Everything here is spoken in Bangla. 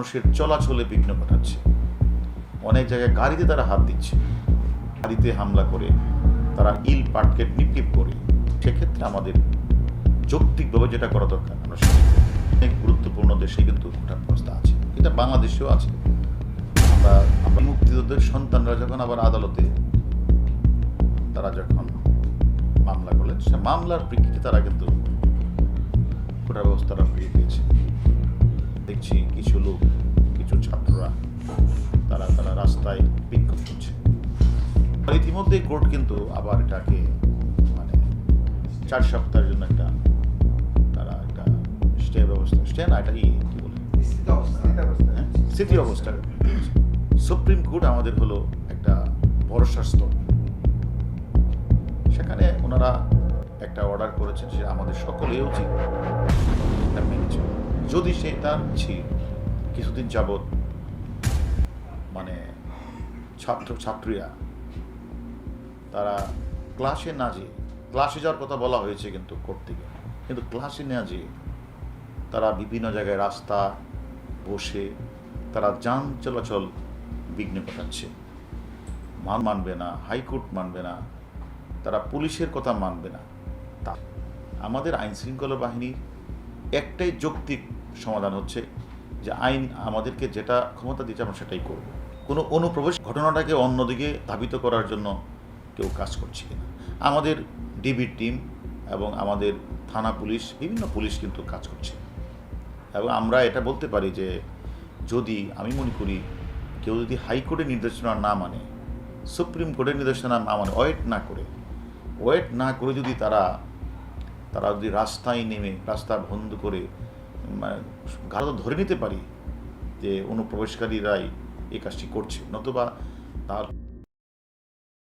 মানুষের চলাচলে বিঘ্ন ঘটাচ্ছে। অনেক জায়গায় গাড়িতে তারা হাত দিচ্ছে। গাড়িতে হামলা করে, তারা ইল পাটকে নিক্ষেপ করে। সেক্ষেত্রে আমাদের যৌক্তিকভাবে যেটা করা দরকার, আমরা অনেক গুরুত্বপূর্ণ দেশে কিন্তু ব্যবস্থা আছে। এটা বাংলাদেশেও আছে। আমরা আমরা মুক্তিযোদ্ধার সন্তানরা যখন আবার আদালতে তারা যখন মামলা করলেন, সে মামলার প্রেক্ষিতে তারা কিন্তু কোটা ব্যবস্থাটা ফিরে পেয়েছে দেখছি কিছু লোক কিছু ছাত্ররা তারা তারা রাস্তায় বিক্ষোভ করছে আর ইতিমধ্যে কোর্ট কিন্তু আবার এটাকে মানে চার সপ্তাহের জন্য একটা তারা একটা স্টে ব্যবস্থা স্টে না এটা ইয়ে কি বলে হ্যাঁ? স্থিতি অবস্থা। সুপ্রিম কোর্ট আমাদের হলো একটা ভরসার স্তর সেখানে ওনারা একটা অর্ডার করেছেন সে আমাদের সকলেই উচিত মেনে চলা। যদি সে তার ছি, কিছুদিন যাবৎ মানে ছাত্র, ছাত্রীরা তারা ক্লাসে না যেয়ে, ক্লাসে যাওয়ার কথা বলা হয়েছে কিন্তু করতে গিয়ে কিন্তু ক্লাসে না যেয়ে তারা বিভিন্ন জায়গায় রাস্তা বসে তারা যান চলাচল বিঘ্ন ঘটাচ্ছে। মান মানবে না হাইকোর্ট মানবে না, তারা পুলিশের কথা মানবে না। তা, আমাদের আইনশৃঙ্খলা বাহিনীর একটাই যৌক্তিক সমাধান হচ্ছে যে আইন আমাদেরকে যেটা ক্ষমতা দিচ্ছে আমরা সেটাই করব। কোনো অনুপ্রবেশ ঘটনাটাকে অন্যদিকে ধাবিত করার জন্য কেউ কাজ করছে কিনা। আমাদের ডিবি টিম এবং আমাদের থানা পুলিশ, বিভিন্ন পুলিশ কিন্তু কাজ করছে। এবং আমরা এটা বলতে পারি যে যদি আমি মনে করি কেউ যদি হাইকোর্টের নির্দেশনা না মানে সুপ্রিম কোর্টের নির্দেশনা না মানে ওয়েট না করে, ওয়েট না করে যদি তারা তারা যদি রাস্তায় নেমে, রাস্তা বন্ধ করে মানে গাড়ি ধরে নিতে পারি যে অনুপ্রবেশকারীরাই এই কাজটি করছে নতুবা তার